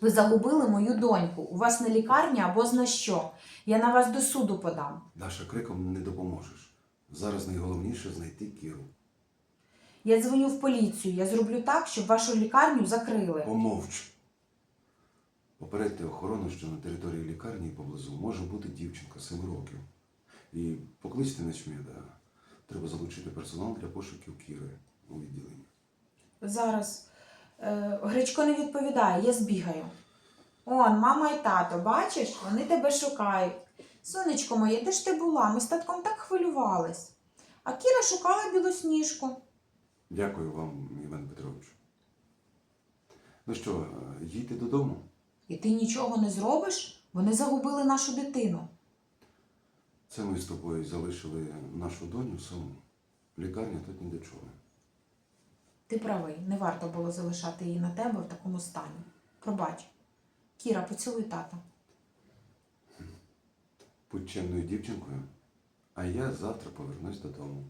Ви загубили мою доньку. У вас не лікарня або зна що. Я на вас до суду подам. Даша, криком не допоможеш. Зараз найголовніше знайти Кіру. Я дзвоню в поліцію. Я зроблю так, щоб вашу лікарню закрили. Помовч. Попередьте охорону, що на території лікарні поблизу може бути дівчинка 7 років. І покличте начмеда. Треба залучити персонал для пошуків Кіри у відділенні. Зараз. Е, Гречко не відповідає, я збігаю. Он, мама і тато, бачиш, вони тебе шукають. Сонечко моє, де ж ти була? Ми з татком так хвилювались. А Кіра шукала білосніжку. Дякую вам, Іван Петрович. Ну що, їдьте додому? І ти нічого не зробиш? Вони загубили нашу дитину. Це ми з тобою залишили нашу доню саму. Лікарня тут ні до чого. Ти правий, не варто було залишати її на тебе в такому стані. Пробач. Кіра, поцілуй тата. Будь чемною дівчинкою, а я завтра повернусь додому.